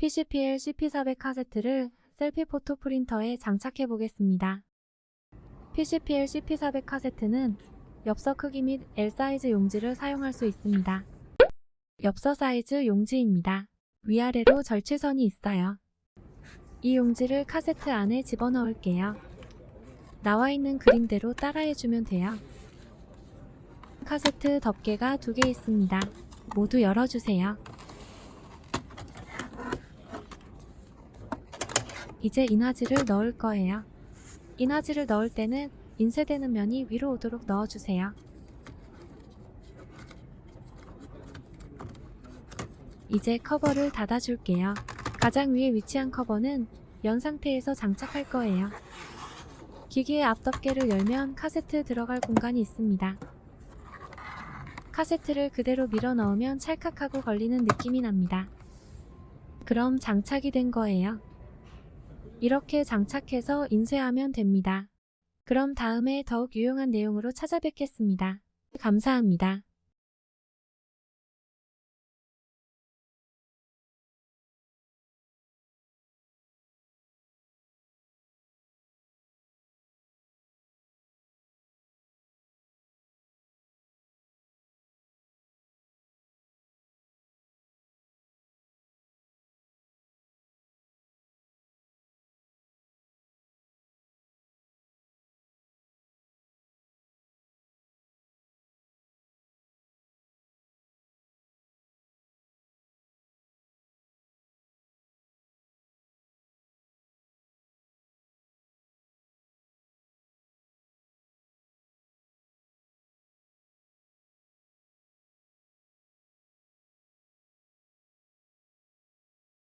PCPL CP400 카세트를 셀피 포토 프린터에 장착해 보겠습니다. PCPL CP400 카세트는 엽서 크기 및 L 사이즈 용지를 사용할 수 있습니다. 엽서 사이즈 용지입니다. 위아래로 절취선이 있어요. 이 용지를 카세트 안에 집어넣을게요. 나와 있는 그림대로 따라해주면 돼요. 카세트 덮개가 두 개 있습니다. 모두 열어주세요. 이제 인화지를 넣을 거예요. 인화지를 넣을 때는 인쇄되는 면이 위로 오도록 넣어주세요. 이제 커버를 닫아줄게요. 가장 위에 위치한 커버는 연 상태에서 장착할 거예요. 기기의 앞 덮개를 열면 카세트 들어갈 공간이 있습니다. 카세트를 그대로 밀어 넣으면 찰칵하고 걸리는 느낌이 납니다. 그럼 장착이 된 거예요. 이렇게 장착해서 인쇄하면 됩니다. 그럼 다음에 더욱 유용한 내용으로 찾아뵙겠습니다. 감사합니다.